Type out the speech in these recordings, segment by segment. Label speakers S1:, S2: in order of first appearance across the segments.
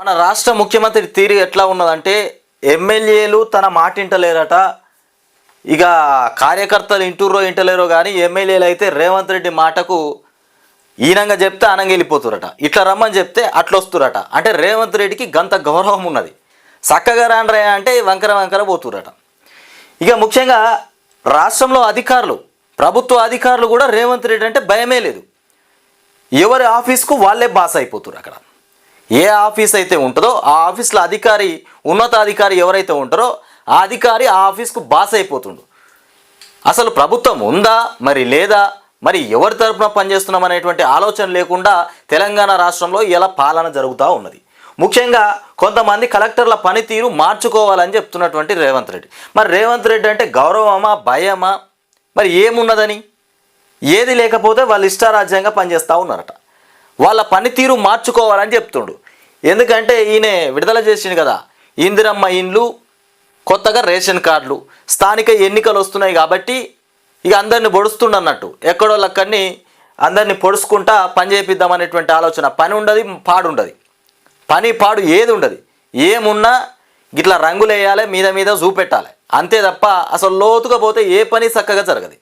S1: మన రాష్ట్ర ముఖ్యమంత్రి తీరు ఎట్లా ఉన్నదంటే ఎమ్మెల్యేలు తన మాట ఇంటలేరట ఇక కార్యకర్తలు ఇంటూరో ఇంటలేరో కానీ ఎమ్మెల్యేలు అయితే రేవంత్ రెడ్డి మాటకు ఈనంగా చెప్తే అనంగా వెళ్ళిపోతురట. ఇట్లా రమ్మని చెప్తే అట్లా వస్తురట అంటే రేవంత్ రెడ్డికి గంత గౌరవం ఉన్నది. చక్కగా రాండ్రా అంటే వంకర వంకర పోతురట. ఇక ముఖ్యంగా రాష్ట్రంలో అధికారులు ప్రభుత్వ అధికారులు కూడా రేవంత్ రెడ్డి అంటే భయమే లేదు. ఎవరి ఆఫీస్కు వాళ్ళే బాస్ అయిపోతారు అక్కడ. ఏ ఆఫీస్ అయితే ఉంటుందో ఆ ఆఫీస్లో అధికారి ఉన్నతాధికారి ఎవరైతే ఉంటారో ఆ అధికారి ఆ ఆఫీస్కు బాస్ అయిపోతుండు. అసలు ప్రభుత్వం ఉందా? మరి లేదా? మరి ఎవరి తరపున పనిచేస్తున్నాం అనేటువంటి ఆలోచన లేకుండా తెలంగాణ రాష్ట్రంలో ఇలా పాలన జరుగుతూ ఉన్నది. ముఖ్యంగా కొంతమంది కలెక్టర్ల పనితీరు మార్చుకోవాలని చెప్తున్నటువంటి రేవంత్ రెడ్డి. మరి రేవంత్ రెడ్డి అంటే గౌరవమా భయమా? మరి ఏమున్నదని? ఏది లేకపోతే వాళ్ళు ఇష్టారాజ్యంగా పనిచేస్తూ ఉన్నారట. వాళ్ళ పనితీరు మార్చుకోవాలని చెప్తుండు. ఎందుకంటే ఈయన విడుదల చేసిండు కదా. ఇందిరమ్మ ఇండ్లు కొత్తగా రేషన్ కార్డులు స్థానిక ఎన్నికలు వస్తున్నాయి కాబట్టి ఇక అందరిని పొడుస్తుండ అన్నట్టు ఎక్కడో లక్కడిని అందరిని పొడుచుకుంటా పని చేపిద్దాం అనేటువంటి ఆలోచన. పని ఉండదు పాడు ఉండదు పని పాడు ఏది ఉండదు. ఏమున్నా ఇట్లా రంగులు వేయాలి మీద మీద చూపెట్టాలి. అంతే తప్ప అసలు లోతుగా పోతే ఏ పని చక్కగా జరగదు.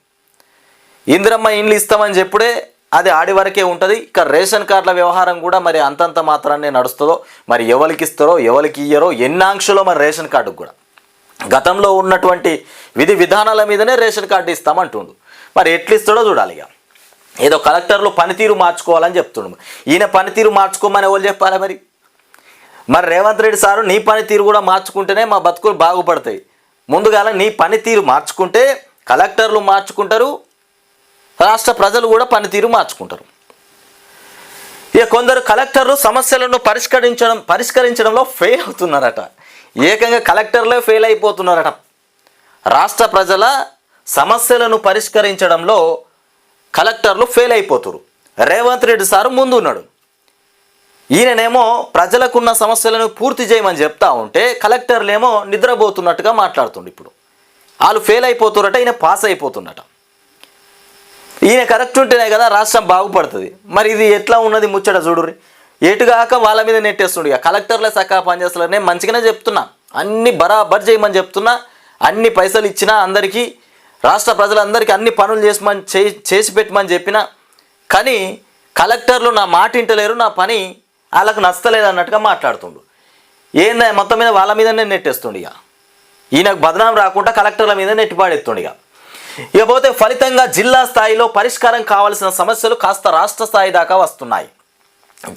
S1: ఇందిరమ్మ ఇండ్లు ఇస్తామని చెప్పుడే అది ఆడి వరకే ఉంటుంది. ఇక రేషన్ కార్డుల వ్యవహారం కూడా మరి అంతంత మాత్రాన్ని నడుస్తుందో మరి ఎవరికి ఇస్తారో ఎవరికి ఇయ్యరో ఎన్నాంక్షలో మరి రేషన్ కార్డుకు కూడా. గతంలో ఉన్నటువంటి విధి విధానాల మీదనే రేషన్ కార్డు ఇస్తామంటుండు. మరి ఎట్లిస్తాడో చూడాలి ఇక. ఏదో కలెక్టర్లు పనితీరు మార్చుకోవాలని చెప్తుండు. ఈయన పనితీరు మార్చుకోమని ఎవరు చెప్పాలి మరి? మరి రేవంత్ రెడ్డి సారు నీ పనితీరు కూడా మార్చుకుంటేనే మా బతుకులు బాగుపడతాయి. ముందుగాల నీ పనితీరు మార్చుకుంటే కలెక్టర్లు మార్చుకుంటారు రాష్ట్ర ప్రజలు కూడా పనితీరు మార్చుకుంటారు. ఇక కొందరు కలెక్టర్లు సమస్యలను పరిష్కరించడం పరిష్కరించడంలో ఫెయిల్ అవుతున్నారట. ఏకంగా కలెక్టర్లే ఫెయిల్ అయిపోతున్నారట. రాష్ట్ర ప్రజల సమస్యలను పరిష్కరించడంలో కలెక్టర్లు ఫెయిల్ అయిపోతున్నారు రేవంత్ రెడ్డి సార్ ముందు ఉన్నాడు ఈయననేమో ప్రజలకున్న సమస్యలను పూర్తి చేయమని చెప్తా ఉంటే కలెక్టర్లేమో నిద్రపోతున్నట్టుగా మాట్లాడుతుండు ఇప్పుడు. వాళ్ళు ఫెయిల్ అయిపోతున్నట ఈయన పాస్ అయిపోతున్నట. ఈయన కరెక్ట్ ఉంటేనే కదా రాష్ట్రం బాగుపడుతుంది. మరి ఇది ఎట్లా ఉన్నది ముచ్చట చూడుర్రి? ఎటుగాక వాళ్ళ మీద నెట్టేస్తుండు ఇక. కలెక్టర్లే చక్కగా పనిచేస్తారనే మంచిగానే చెప్తున్నా. అన్ని బరాబర్ చేయమని చెప్తున్నా. అన్ని పైసలు ఇచ్చినా అందరికీ రాష్ట్ర ప్రజలందరికీ అన్ని పనులు చేసమని చేసి పెట్టమని చెప్పిన. కానీ కలెక్టర్లు నా మాట ఇంటలేరు నా పని వాళ్ళకు నచ్చలేదు అన్నట్టుగా మాట్లాడుతుండు. ఏందా మొత్తం మీద వాళ్ళ మీదనే నెట్టేస్తుండు ఇక. ఈయనకు బదనాం రాకుండా కలెక్టర్ల మీద నెట్టిపాడెత్తుండు ఇక. ఇకపోతే ఫలితంగా జిల్లా స్థాయిలో పరిష్కారం కావాల్సిన సమస్యలు కాస్త రాష్ట్ర స్థాయి దాకా వస్తున్నాయి.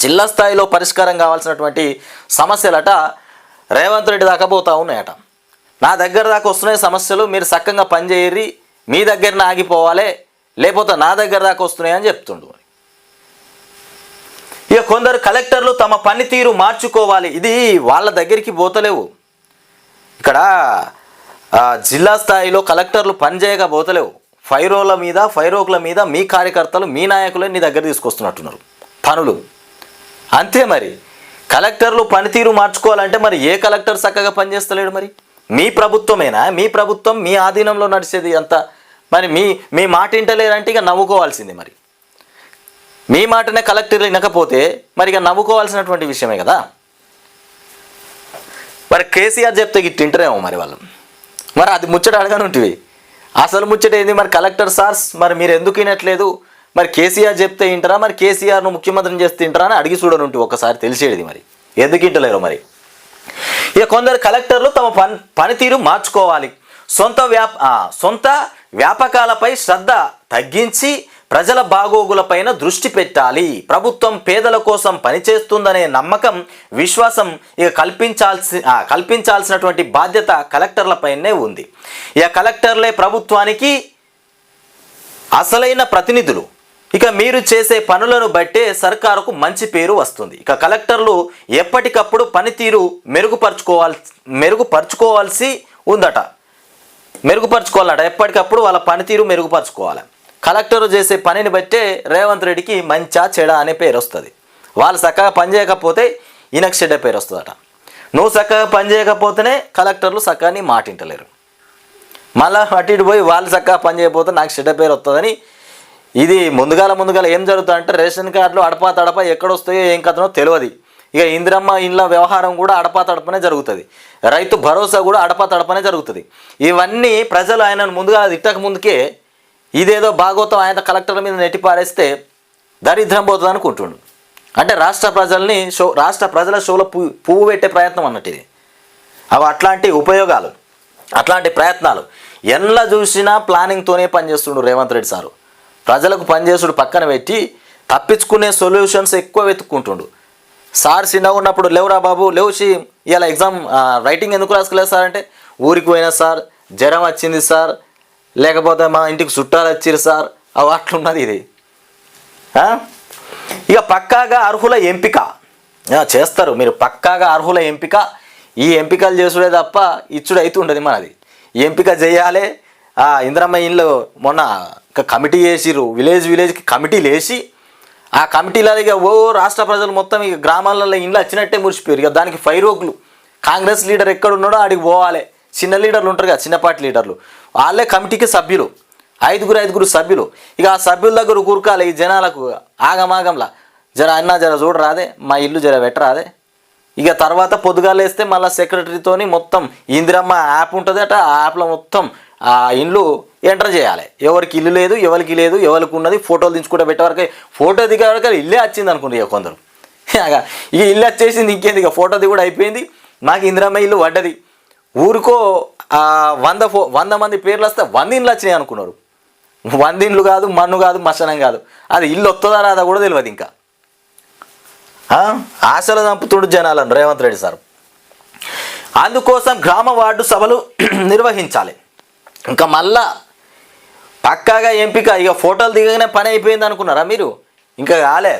S1: జిల్లా స్థాయిలో పరిష్కారం కావాల్సినటువంటి సమస్యలట రేవంత్ రెడ్డి దాకా పోతా ఉన్నాయట. నా దగ్గర దాకా వస్తున్నాయి సమస్యలు మీరు చక్కగా పనిచేయరి మీ దగ్గరనే ఆగిపోవాలి లేకపోతే నా దగ్గర దాకా వస్తున్నాయి అని చెప్తుండు ఇక కొందరు కలెక్టర్లు తమ పనితీరు మార్చుకోవాలి ఇది వాళ్ళ దగ్గరికి పోతలేవు. ఇక్కడ జిల్లా స్థాయిలో కలెక్టర్లు పనిచేయకపోతలేవు. ఫైరోల మీద ఫైరోకుల మీద మీ కార్యకర్తలు మీ నాయకులే నీ దగ్గర తీసుకొస్తున్నట్టున్నారు. పనులు. అంతే మరి. కలెక్టర్లు పనితీరు మార్చుకోవాలంటే మరి ఏ కలెక్టర్ చక్కగా పనిచేస్తలేడు మరి? మీ ప్రభుత్వమేనా? మీ ప్రభుత్వం మీ ఆధీనంలో నడిచేది అంత మరి మీ మీ మాట ఇంటలేరంటే ఇక నవ్వుకోవాల్సింది మరి. మీ మాటనే కలెక్టర్లు వినకపోతే మరి ఇక నవ్వుకోవాల్సినటువంటి విషయమే కదా? మరి కేసీఆర్ చెప్తే గిట్ట మరి వాళ్ళు. మరి అది ముచ్చట అడగను ఉంటుంది అసలు ముచ్చట ఏంది? మరి కలెక్టర్ సార్స్ మరి మీరు ఎందుకు వినట్లేదు? మరి కేసీఆర్ చెప్తే వింటారా? మరి కేసీఆర్ను ముఖ్యమంత్రిని చేస్తే వింటారా అని అడిగి చూడనుంటి ఒకసారి తెలిసేది మరి. ఎందుకు వింటలేరు మరి? ఇక కొందరు కలెక్టర్లు తమ పని పనితీరు మార్చుకోవాలి. సొంత వ్యాప సొంత వ్యాపకాలపై శ్రద్ధ తగ్గించి ప్రజల బాగోగులపైన దృష్టి పెట్టాలి. ప్రభుత్వం పేదల కోసం పనిచేస్తుందనే నమ్మకం విశ్వాసం ఇక కల్పించాల్సి కల్పించాల్సినటువంటి బాధ్యత కలెక్టర్లపైనే ఉంది. ఇక కలెక్టర్లే ప్రభుత్వానికి అసలైన ప్రతినిధులు. ఇక మీరు చేసే పనులను బట్టే సర్కారుకు మంచి పేరు వస్తుంది. ఇక కలెక్టర్లు ఎప్పటికప్పుడు పనితీరు మెరుగుపరుచుకోవాల్ మెరుగుపరుచుకోవాల్సి ఉందట. మెరుగుపరుచుకోవాలట. ఎప్పటికప్పుడు వాళ్ళ పనితీరు మెరుగుపరుచుకోవాలి. కలెక్టర్ చేసే పనిని బట్టే రేవంత్ రెడ్డికి మంచా చెడ అనే పేరు వస్తుంది. వాళ్ళు చక్కగా పని చేయకపోతే ఈయనకు చెడ్డ పేరు వస్తుందట. నువ్వు చక్కగా పని చేయకపోతేనే కలెక్టర్లు చక్కని మాటింటలేరు మళ్ళా అటు ఇటు పోయి వాళ్ళు చక్కగా పని చేయకపోతే నాకు చెడ్డ పేరు వస్తుందని ఇది ముందుగాల ముందుగాల ఏం జరుగుతుందంటే రేషన్ కార్డులు అడపా తడప ఎక్కడొస్తాయో ఏం కథనో తెలియదు. ఇక ఇందిరమ్మ ఇండ్ల వ్యవహారం కూడా అడపా తడపనే జరుగుతుంది. రైతు భరోసా కూడా అడపా తడపనే జరుగుతుంది. ఇవన్నీ ప్రజలు ఆయనను ముందుగా తిట్టక ముందుకే ఇదేదో భాగవతం ఆయన కలెక్టర్ మీద నెట్టి పారేస్తే దరిద్రం పోతుంది అనుకుంటుండు. అంటే రాష్ట్ర ప్రజల్ని షో రాష్ట్ర ప్రజల షోలో పువ్వు పువ్వు పెట్టే ప్రయత్నం అన్నట్టు ఇది. అవి అట్లాంటి ఉపయోగాలు అట్లాంటి ప్రయత్నాలు. ఎన్లా చూసినా ప్లానింగ్తోనే పనిచేస్తుండు రేవంత్ రెడ్డి సారు. ప్రజలకు పనిచేసుడు పక్కన పెట్టి తప్పించుకునే సొల్యూషన్స్ ఎక్కువ వెతుక్కుంటుండు. సార్ చిన్నగా ఉన్నప్పుడు లేవురా బాబు లేవుచి ఇలా ఎగ్జామ్ రైటింగ్ ఎందుకు రాసుకోలేదు సార్ అంటే? ఊరికి పోయినా సార్ జ్వరం వచ్చింది సార్ లేకపోతే మా ఇంటికి చుట్టాలు వచ్చిరు సార్. అవి అట్లున్నది ఇది. ఇక పక్కాగా అర్హుల ఎంపిక. చేస్తారు. మీరు పక్కాగా అర్హుల ఎంపిక. ఈ ఎంపికలు చేసుడే తప్ప ఇచ్చుడు అయితే ఉండదు మనది. ఎంపిక చేయాలి. ఆ ఇంద్రమ్మ ఇల్లు మొన్న కమిటీ వేసిర్రు విలేజ్ విలేజ్కి కమిటీలు వేసి ఆ కమిటీలో ఓ రాష్ట్ర ప్రజలు మొత్తం ఇక గ్రామాలలో ఇండ్లు వచ్చినట్టే మురిసిపోయారు. ఇక దానికి ఫైరోగులు కాంగ్రెస్ లీడర్ ఎక్కడ ఉన్నాడో ఆడికి పోవాలి. చిన్న లీడర్లు ఉంటారు కదా చిన్నపాటి లీడర్లు. వాళ్ళే కమిటీకి సభ్యులు. ఐదుగురు ఐదుగురు సభ్యులు. ఇక ఆ సభ్యుల దగ్గర కూరకాలి ఈ జనాలకు ఆగమాగంలా. జర అన్న జర చూడరాదే మా ఇల్లు జర పెట్టరాదే ఇక తర్వాత పొద్దుగాలేస్తే మళ్ళీ సెక్రటరీతోని మొత్తం ఇందిరమ్మ యాప్ ఉంటుంది అట ఆ యాప్లో మొత్తం ఆ ఇండ్లు ఎంటర్ చేయాలి. ఎవరికి ఇల్లు లేదు ఎవరికి లేదు ఎవరికి ఉన్నది ఫోటోలు దించుకుంటే పెట్టేవరకు ఫోటో దిగే వరకు ఇల్లే వచ్చింది అనుకుంటారు ఇక కొందరు. ఇక ఇల్లు వచ్చేసింది ఇంకేంది ఇక ఫోటో దిగుడు అయిపోయింది. మాకు ఇందిరమ్మ ఇల్లు పడ్డది. ఊరికో వంద ఫో వంద మంది పేర్లు వస్తే వంద ఇండ్లు వచ్చినాయి అనుకున్నారు. వంద ఇండ్లు కాదు మన్ను కాదు మసనం కాదు. అది ఇల్లు వస్తుందా రాదా కూడా తెలియదు ఇంకా. ఆశలు చంపుతుడు జనాలను రేవంత్ రెడ్డి సార్. అందుకోసం గ్రామ వార్డు సభలు నిర్వహించాలి. ఇంకా మళ్ళా పక్కాగా ఎంపిక ఇక ఫోటోలు దిగగానే పని అయిపోయింది అనుకున్నారా మీరు? ఇంకా కాలే.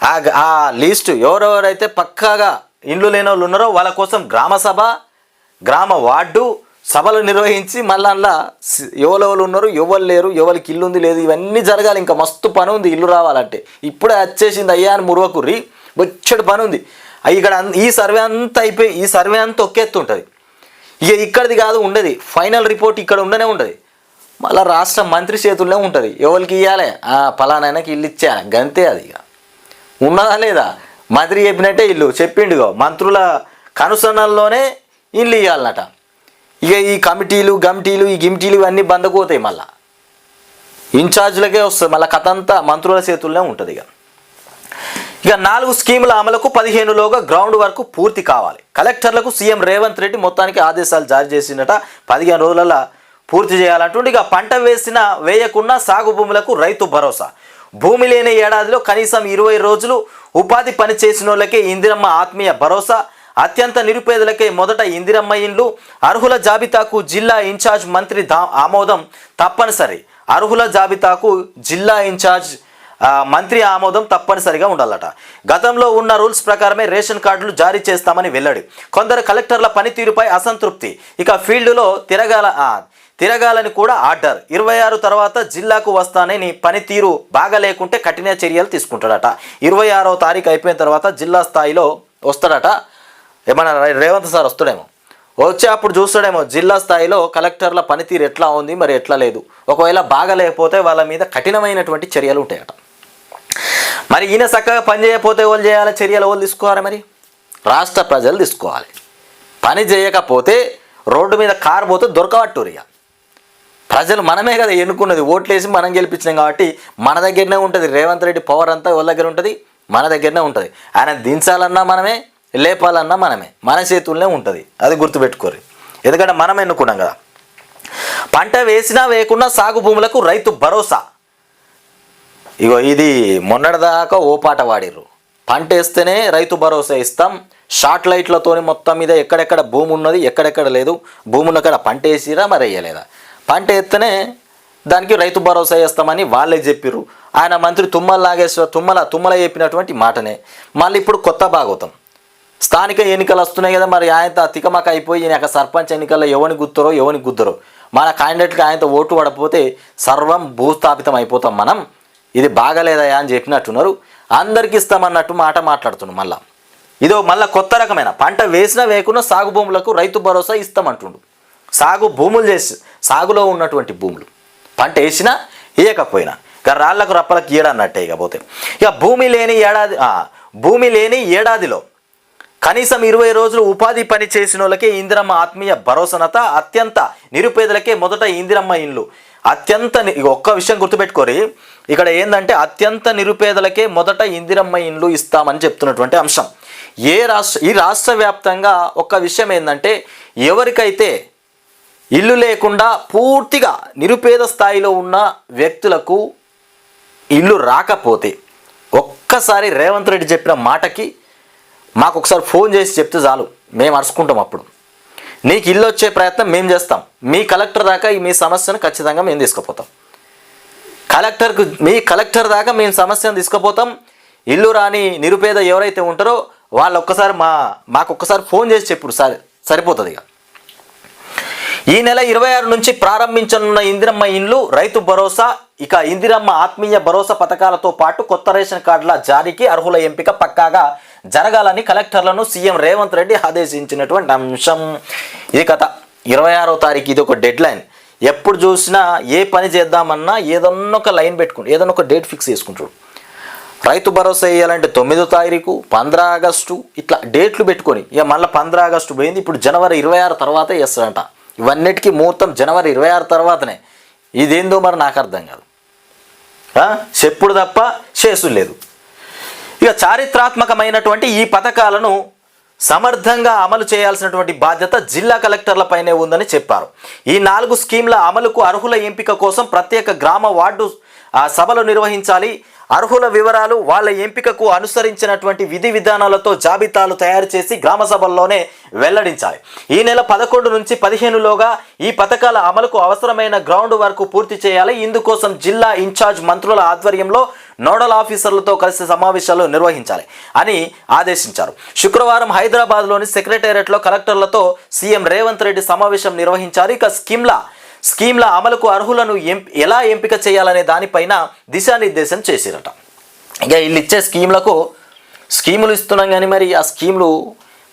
S1: ఆ ఆ లిస్టు ఎవరెవరైతే పక్కాగా ఇండ్లు లేని వాళ్ళు ఉన్నారో వాళ్ళ కోసం గ్రామ సభ గ్రామ వార్డు సభలు నిర్వహించి మళ్ళీ అందులో ఎవరెవరు ఉన్నారు ఎవరు లేరు ఎవరికి ఇల్లు ఉంది లేదు ఇవన్నీ జరగాలి. ఇంకా మస్తు పని ఉంది ఇల్లు రావాలంటే. ఇప్పుడే వచ్చేసింది అయ్యా అని మురవకుర్రి వచ్చాడు పని ఉంది. ఇక్కడ ఈ సర్వే అంతా అయిపోయి ఈ సర్వే అంతా ఒక్కెత్తుంటుంది ఇక ఇక్కడిది కాదు ఉండదు. ఫైనల్ రిపోర్ట్ ఇక్కడ ఉండనే ఉండదు. మళ్ళీ రాష్ట్ర మంత్రి చేతుల్లో ఉంటుంది. ఎవరికి ఇవ్వాలి పలానాయనకి ఇల్లు ఇచ్చా గంతే అది ఇక. ఉన్నదా లేదా? మంత్రి చెప్పినట్టే ఇల్లు. చెప్పిండుగో. మంత్రుల కనుసన్నల్లోనే ఇల్లు ఇవ్వాలన్నట ఇక ఈ కమిటీలు గమిటీలు ఈ గిమిటీలు ఇవన్నీ బందకపోతాయి మళ్ళా. ఇన్ఛార్జ్లకే వస్తుంది. మళ్ళీ కథ అంతా మంత్రుల చేతుల్లోనే ఉంటుంది ఇక. ఇక నాలుగు స్కీముల అమలుకు పదిహేనులోగా గ్రౌండ్ వర్క్ పూర్తి కావాలి. కలెక్టర్లకు సీఎం రేవంత్ రెడ్డి మొత్తానికి ఆదేశాలు జారీ చేసిందట పదిహేను రోజులలో పూర్తి చేయాలంటుండే. ఇక పంట వేసిన వేయకుండా సాగు భూములకు రైతు భరోసా. భూమి లేని ఏడాదిలో కనీసం ఇరవై రోజులు ఉపాధి పని చేసిన వాళ్ళకే ఇందిరమ్మ ఆత్మీయ భరోసా. అత్యంత నిరుపేదలకే మొదట ఇందిరమ్మ ఇండ్లు అర్హుల జాబితాకు జిల్లా ఇన్ఛార్జ్ మంత్రి దా ఆమోదం తప్పనిసరి. అర్హుల జాబితాకు జిల్లా ఇన్ఛార్జ్ మంత్రి ఆమోదం తప్పనిసరిగా ఉండాలట. గతంలో ఉన్న రూల్స్ ప్రకారమే రేషన్ కార్డులు జారీ చేస్తామని వెల్లడి. కొందరు కలెక్టర్ల పనితీరుపై అసంతృప్తి. ఇక ఫీల్డ్లో తిరగాల తిరగాలని కూడా ఆర్డర్. ఇరవై ఆరు తర్వాత జిల్లాకు వస్తానని పనితీరు బాగలేకుంటే కఠిన చర్యలు తీసుకుంటాడట. ఇరవై ఆరో తారీఖు అయిపోయిన తర్వాత జిల్లా స్థాయిలో వస్తాడట. ఏమన్నా రేవంత్ సార్ వస్తాడేమో. వచ్చే అప్పుడు చూస్తాడేమో జిల్లా స్థాయిలో కలెక్టర్ల పనితీరు ఎట్లా ఉంది మరి ఎట్లా లేదు. ఒకవేళ బాగలేకపోతే వాళ్ళ మీద కఠినమైనటువంటి చర్యలు ఉంటాయట. మరి ఈయన చక్కగా పని చేయకపోతే వాళ్ళు చేయాలి? చర్యలు వాళ్ళు తీసుకోవాలి మరి? రాష్ట్ర ప్రజలు తీసుకోవాలి. పని చేయకపోతే రోడ్డు మీద కారు పోతే దొరకబట్టు ఇక ప్రజలు మనమే కదా ఎన్నుకున్నది ఓట్లేసి మనం గెలిపించినాం కాబట్టి మన దగ్గరనే ఉంటుంది. రేవంత్ రెడ్డి పవర్ అంతా వాళ్ళ దగ్గర ఉంటుంది? మన దగ్గరనే ఉంటుంది. ఆయన దించాలన్నా మనమే లేపాలన్నా మనమే మన చేతుల్లోనే ఉంటుంది. అది గుర్తుపెట్టుకోరు. ఎందుకంటే మనం ఎన్నుకున్నాం కదా. పంట వేసినా వేయకుండా సాగు భూములకు రైతు భరోసా. ఇగో ఇది మొన్నటిదాకా ఓ పాట వాడిర్రు పంట వేస్తేనే రైతు భరోసా ఇస్తాం. షార్ట్ లైట్లతోని మొత్తం మీద ఎక్కడెక్కడ భూమి ఉన్నది ఎక్కడెక్కడ లేదు. భూమి ఉన్న కాడ పంట వేసిరా మరి వేయలేదా? పంట వేస్తేనే దానికి రైతు భరోసా వేస్తామని వాళ్ళే చెప్పిర్రు. ఆయన మంత్రి తుమ్మల నాగేశ్వర తుమ్మల తుమ్మల చెప్పినటువంటి మాటనే. మళ్ళీ ఇప్పుడు కొత్త భాగవతం స్థానిక ఎన్నికలు వస్తున్నాయి కదా మరి ఆయనతో తికమక అయిపోయి ఈయన సర్పంచ్ ఎన్నికల్లో ఎవరిని గుద్దరో ఎవరిని గుద్దరో. మన క్యాండిడేట్కి ఆయనతో ఓటు పడకపోతే సర్వం భూస్థాపితం అయిపోతాం మనం. ఇది బాగలేదయా అని చెప్పినట్టున్నారు. అందరికి ఇస్తామన్నట్టు మాట మాట్లాడుతున్నాడు మళ్ళా. ఇదో మళ్ళా కొత్త రకమైన పంట వేసినా వేయకుండా సాగు భూములకు రైతు భరోసా ఇస్తామంటుండు. సాగు భూములు చేసి సాగులో ఉన్నటువంటి భూములు. పంట వేసినా వేయకపోయినా ఇక రాళ్ళకు రప్పలకు ఈడన్నట్టే ఇకపోతే ఇక భూమి లేని ఏడాది భూమి లేని ఏడాదిలో కనీసం ఇరవై రోజులు ఉపాధి పని చేసిన వాళ్ళకే ఇందిరమ్మ ఆత్మీయ భరోసనత అత్యంత నిరుపేదలకే మొదట ఇందిరమ్మ ఇండ్లు. అత్యంత ని- ఒక్క విషయం గుర్తుపెట్టుకోరి. ఇక్కడ ఏంటంటే అత్యంత నిరుపేదలకే మొదట ఇందిరమ్మ ఇండ్లు ఇస్తామని చెప్తున్నటువంటి అంశం. ఏ రాష్ట్ర ఈ రాష్ట్ర వ్యాప్తంగా ఒక్క విషయం ఏంటంటే ఎవరికైతే ఇల్లు లేకుండా పూర్తిగా నిరుపేద స్థాయిలో ఉన్న వ్యక్తులకు ఇల్లు రాకపోతే ఒక్కసారి రేవంత్ రెడ్డి చెప్పిన మాటకి మాకు ఒకసారి ఫోన్ చేసి చెప్తే చాలు. మేము అరుచుకుంటాం అప్పుడు. నీకు ఇల్లు వచ్చే ప్రయత్నం మేము చేస్తాం. మీ కలెక్టర్ దాకా మీ సమస్యను ఖచ్చితంగా మేము తీసుకుపోతాం. కలెక్టర్కు మీ కలెక్టర్ దాకా మేము సమస్యను తీసుకుపోతాం. ఇల్లు రాని నిరుపేద ఎవరైతే ఉంటారో వాళ్ళు ఒక్కసారి మా మాకు ఒక్కసారి ఫోన్ చేసి చెప్పుడు సరే సరిపోతుంది ఇక. ఈ నెల ఇరవై ఆరు నుంచి ప్రారంభించనున్న ఇందిరమ్మ ఇండ్లు రైతు భరోసా ఇక ఇందిరమ్మ ఆత్మీయ భరోసా పథకాలతో పాటు కొత్త రేషన్ కార్డుల జారీకి అర్హుల ఎంపిక పక్కాగా జరగాలని కలెక్టర్లను సీఎం రేవంత్ రెడ్డి ఆదేశించినటువంటి అంశం. ఇది కథ. ఇరవై ఆరో తారీఖు ఇది ఒక డెడ్ లైన్. ఎప్పుడు చూసినా ఏ పని చేద్దామన్నా ఏదన్నా ఒక లైన్ పెట్టుకుని ఏదన్నా ఒక డేట్ ఫిక్స్ చేసుకుంటాడు. రైతు భరోసా వేయాలంటే తొమ్మిదో తారీఖు పంద్రా ఆగస్టు ఇట్లా డేట్లు పెట్టుకొని ఇక మళ్ళీ పంద్రా ఆగస్టు పోయింది ఇప్పుడు జనవరి ఇరవై ఆరు తర్వాత వేస్తాడంట ఇవన్నిటికీ ముహూర్తం జనవరి ఇరవై ఆరు తర్వాతనే. ఇదేందో మరి నాకు అర్థం కాదు. చెప్పుడు తప్ప చేసుడు లేదు. ఇక చారిత్రాత్మకమైనటువంటి ఈ పథకాలను సమర్థంగా అమలు చేయాల్సినటువంటి బాధ్యత జిల్లా కలెక్టర్లపైనే ఉందని చెప్పారు. ఈ నాలుగు స్కీమ్ల అమలుకు అర్హుల ఎంపిక కోసం ప్రత్యేక గ్రామ వార్డు సభలు నిర్వహించాలి. అర్హుల వివరాలు వాళ్ళ ఎంపికకు అనుసరించినటువంటి విధి విధానాలతో జాబితాలు తయారు చేసి గ్రామ సభల్లోనే వెల్లడించాలి. ఈ నెల పదకొండు నుంచి పదిహేనులోగా ఈ పథకాల అమలుకు అవసరమైన గ్రౌండ్ వర్క్ పూర్తి చేయాలి. ఇందుకోసం జిల్లా ఇన్ఛార్జ్ మంత్రుల ఆధ్వర్యంలో నోడల్ ఆఫీసర్లతో కలిసి సమావేశాలు నిర్వహించాలి అని ఆదేశించారు. శుక్రవారం హైదరాబాద్లోని సెక్రటేరియట్లో కలెక్టర్లతో సీఎం రేవంత్ రెడ్డి సమావేశం నిర్వహించారు. ఇక స్కీమ్ల స్కీమ్ల అమలుకు అర్హులను ఎం ఎలా ఎంపిక చేయాలనే దానిపైన దిశానిర్దేశం చేసిరట. ఇక వీళ్ళు ఇచ్చే స్కీమ్లకు స్కీములు ఇస్తున్నాం కానీ మరి ఆ స్కీములు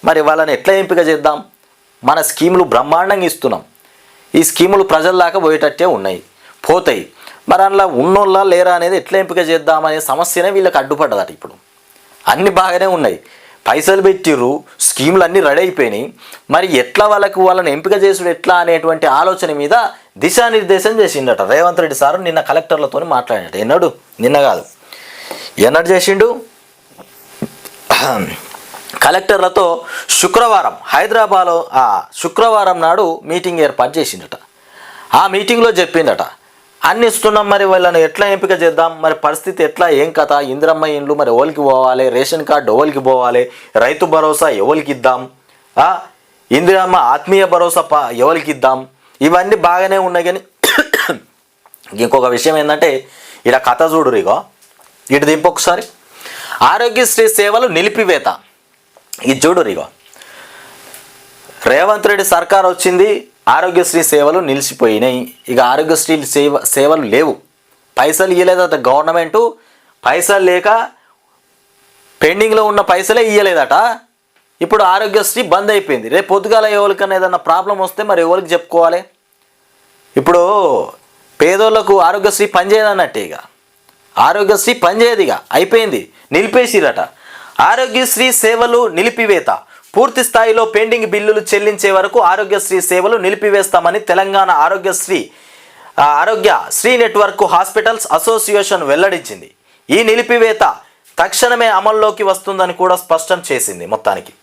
S1: మరి వాళ్ళని ఎట్లా ఎంపిక చేద్దాం? మన స్కీములు బ్రహ్మాండంగా ఇస్తున్నాం. ఈ స్కీములు ప్రజల దాకా పోయేటట్టే ఉన్నాయి. పోతాయి. మరి అందులో ఉన్నోళ్ళ లేరా అనేది ఎట్లా ఎంపిక చేద్దామనే సమస్యనే వీళ్ళకి అడ్డుపడ్డదట ఇప్పుడు. అన్ని బాగానే ఉన్నాయి. పైసలు పెట్టిర్రు స్కీములు అన్నీ రెడీ అయిపోయినాయి. మరి ఎట్లా వాళ్ళకు వాళ్ళని ఎంపిక చేసుడు ఎట్లా అనేటువంటి ఆలోచన మీద దిశానిర్దేశం చేసిండట రేవంత్ రెడ్డి సారు నిన్న కలెక్టర్లతో మాట్లాడినట. ఎన్నడు? నిన్న కాదు. ఎన్నడు చేసిండు? కలెక్టర్లతో శుక్రవారం హైదరాబాద్లో శుక్రవారం నాడు మీటింగ్ ఏర్పాటు చేసిండట. ఆ మీటింగ్లో చెప్పిందట అన్ని ఇస్తున్నాం మరి వాళ్ళని ఎట్లా ఎంపిక చేద్దాం? మరి పరిస్థితి ఎట్లా? ఏం కథ? ఇందిరమ్మ ఇండ్లు మరి ఎవరికి పోవాలి? రేషన్ కార్డు ఎవరికి పోవాలి? రైతు భరోసా ఎవరికి ఇద్దాం? ఇందిరమ్మ ఆత్మీయ భరోసా పా ఎవరికి ఇద్దాం? ఇవన్నీ బాగానే ఉన్నాయి కానీ ఇంకొక విషయం ఏంటంటే ఇక్కడ కథ చూడు ఇగో. ఇటు దింపు ఒకసారి. ఆరోగ్యశ్రీ సేవలు నిలిపివేత. ఇది చూడు ఇగో. రేవంత్ రెడ్డి సర్కార్ వచ్చింది ఆరోగ్యశ్రీ సేవలు నిలిచిపోయినాయి. ఇక ఆరోగ్యశ్రీ సేవ సేవలు లేవు. పైసలు ఇవ్వలేదట గవర్నమెంటు. పైసలు లేక పెండింగ్లో ఉన్న పైసలే ఇవ్వలేదట ఇప్పుడు ఆరోగ్యశ్రీ బంద్ అయిపోయింది. రేపు పొద్దుగాల ఎవరికైనా ఏదైనా ప్రాబ్లం వస్తే మరి ఎవరికి చెప్పుకోవాలి? ఇప్పుడు పేదోళ్ళకు ఆరోగ్యశ్రీ పనిచేయదన్నట్టే ఇక. ఆరోగ్యశ్రీ పనిచేయదు ఇక. అయిపోయింది. నిలిపేసిరట. ఆరోగ్యశ్రీ సేవలు నిలిపివేత. పూర్తి స్థాయిలో పెండింగ్ బిల్లులు చెల్లించే వరకు ఆరోగ్యశ్రీ సేవలు నిలిపివేస్తామని తెలంగాణ ఆరోగ్యశ్రీ ఆరోగ్య శ్రీ నెట్వర్క్ హాస్పిటల్స్ అసోసియేషన్ వెల్లడించింది. ఈ నిలిపివేత తక్షణమే అమల్లోకి వస్తుందని కూడా స్పష్టం చేసింది మొత్తానికి.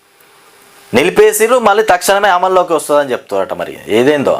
S1: నిలిపేసిరు మళ్ళీ తక్షణమే అమల్లోకి వస్తుందని చెప్తారట మరి. ఏదేందో